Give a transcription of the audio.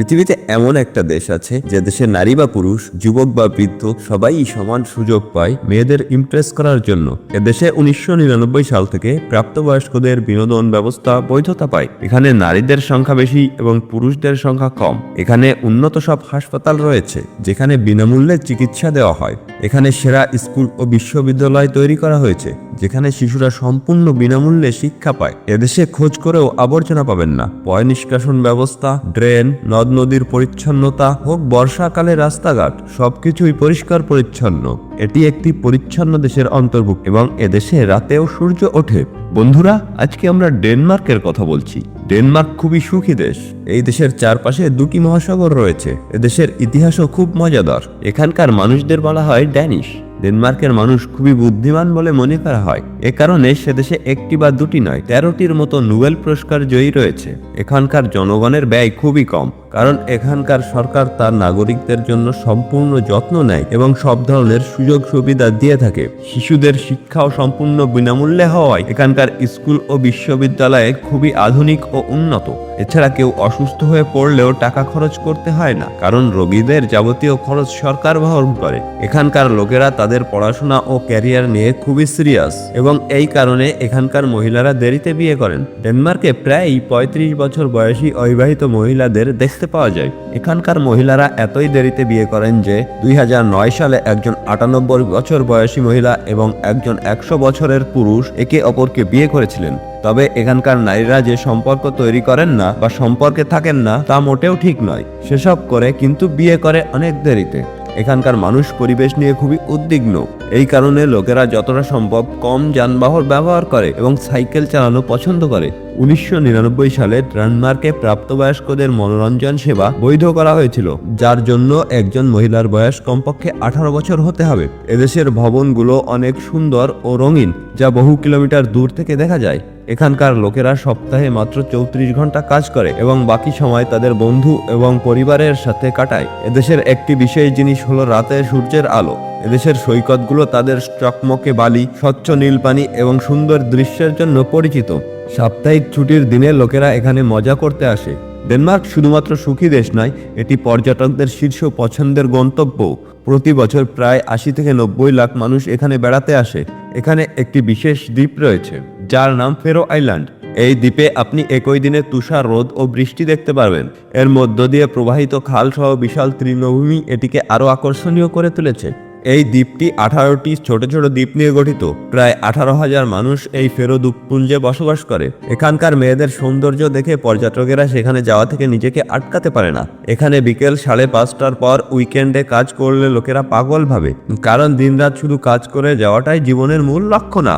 পৃথিবীতে এমন একটা দেশ আছে যে দেশে নারী বা পুরুষ, যুবক বা বৃদ্ধ সবাই সমান সুযোগ পায় মেয়েদের ইমপ্রেস করার জন্য। এদেশে উনিশশো নিরানব্বই সাল থেকে প্রাপ্তবয়স্কদের বিনোদন ব্যবস্থা বৈধতা পায়। এখানে নারীদের সংখ্যা বেশি এবং পুরুষদের সংখ্যা কম। এখানে উন্নত সব হাসপাতাল রয়েছে, যেখানে বিনামূল্যে চিকিৎসা দেওয়া হয়। এখানে সেরা স্কুল ও বিশ্ববিদ্যালয় তৈরি করা হয়েছে। যেখানে শিশুরা সম্পূর্ণ বিনামূল্যে শিক্ষা পায়। এদেশে খোঁজ করেও আবর্জনা পাবেন না। পয় নিষ্কাশন ব্যবস্থা, ড্রেন, নদ নদীর পরিচ্ছন্নতা হোক বর্ষাকালে রাস্তাঘাট, সবকিছুই পরিষ্কার পরিচ্ছন্ন। এটি একটি পরিচ্ছন্ন দেশের অন্তর্ভুক্ত এবং এদেশে রাতেও সূর্য ওঠে। বন্ধুরা, আজকে আমরা ডেনমার্কের কথা বলছি। ডেনমার্ক খুবই সুখী দেশ। এই দেশের চারপাশে দুটি মহাসাগর রয়েছে। এদেশের ইতিহাসও খুব মজাদার। এখানকার মানুষদের বলা হয় ড্যানিশ। ডেনমার্কের মানুষ খুবই বুদ্ধিমান বলে মনে করা হয়। এ কারণে সে দেশে একটি বা দুটি নয়, তেরোটির মতো নোবেল পুরস্কার জয়ী রয়েছে। এখানকার জনগণের ব্যয় খুবই কম, কারণ এখানকার সরকার তার নাগরিকদের জন্য সম্পূর্ণ যত্ন নেয় এবং সব ধরনের সুযোগ সুবিধা দিয়ে থাকে। শিশুদের শিক্ষাও সম্পূর্ণ বিনামূল্যে হওয়ায় এখানকার স্কুল ও বিশ্ববিদ্যালয়ে খুবই আধুনিক ও উন্নত। এছাড়া কেউ অসুস্থ হয়ে পড়লেও টাকা খরচ করতে হয় না, কারণ রোগীদের যাবতীয় খরচ সরকার বহন করে। এখানকার লোকেরা তাদের পড়াশোনা ও ক্যারিয়ার নিয়ে খুবই সিরিয়াস এবং এই কারণে এখানকার মহিলারা দেরিতে বিয়ে করেন। ডেনমার্কে প্রায় পঁয়ত্রিশ বছর বয়সী অবিবাহিত মহিলাদের দেখতে পাওয়া যায়। এখানকার মহিলারা এতই দেরিতে বিয়ে করেন যে দুই হাজার নয় সালে একজন আটানব্বই বছর বয়সী মহিলা এবং একজন একশো বছরের পুরুষ একে অপরকে বিয়ে করেছিলেন। তবে এখানকার নারীরা যে সম্পর্ক তৈরি করেন না বা সম্পর্কে থাকেন না তা মোটেও ঠিক নয়। সেসব করে কিন্তু বিয়ে করে অনেক দেরিতে। এখানকার মানুষ পরিবেশ নিয়ে খুবই উদ্বিগ্ন। এই কারণে লোকেরা যতটা সম্ভব কম যানবাহন ব্যবহার করে এবং সাইকেল চালানো পছন্দ করে। উনিশশো নিরানব্বই সালে ডেনমার্কে প্রাপ্তবয়স্কদের মনোরঞ্জন সেবা বৈধ করা হয়েছিল, যার জন্য একজন মহিলার বয়স কমপক্ষে আঠারো বছর হতে হবে। এদেশের ভবনগুলো অনেক সুন্দর ও রঙিন, যা বহু কিলোমিটার দূর থেকে দেখা যায়। এখানকার লোকেরা সপ্তাহে মাত্র চৌত্রিশ ঘণ্টা কাজ করে এবং বাকি সময় তাদের বন্ধু এবং পরিবারের সাথে কাটায়। এদেশের একটি বিশেষ জিনিস হলো রাতে সূর্যের আলো। এদেশের সৈকতগুলো তাদের চকমকে বালি, স্বচ্ছ নীল পানি এবং সুন্দর দৃশ্যের জন্য পরিচিত। সাপ্তাহিক ছুটির দিনে লোকেরা এখানে মজা করতে আসে। ডেনমার্ক শুধুমাত্র সুখী দেশ নয়, এটি পর্যটকদের শীর্ষ পছন্দের গন্তব্য। প্রতি বছর প্রায় আশি থেকে নব্বই লাখ মানুষ এখানে বেড়াতে আসে। এখানে একটি বিশেষ দ্বীপ রয়েছে, যার নাম ফেরো আইল্যান্ড। এই দ্বীপে আপনি একই দিনে তুষার রোদ ও বৃষ্টি দেখতে পারবেন। এর মধ্য দিয়ে প্রবাহিত খাল সহ বিশাল তৃণভূমি এটিকে আরও আকর্ষণীয় করে তুলেছে। এই দ্বীপটি আঠারোটি ছোট ছোট দ্বীপ নিয়ে গঠিত। প্রায় আঠারো হাজার মানুষ এই ফেরো দ্বীপপুঞ্জে বসবাস করে। এখানকার মেয়েদের সৌন্দর্য দেখে পর্যটকেরা সেখানে যাওয়া থেকে নিজেকে আটকাতে পারে না। এখানে বিকেল সাড়ে পাঁচটার পর উইকেন্ডে কাজ করলে লোকেরা পাগল ভাবে, কারণ দিনরাত শুধু কাজ করে যাওয়াটাই জীবনের মূল লক্ষ্য না।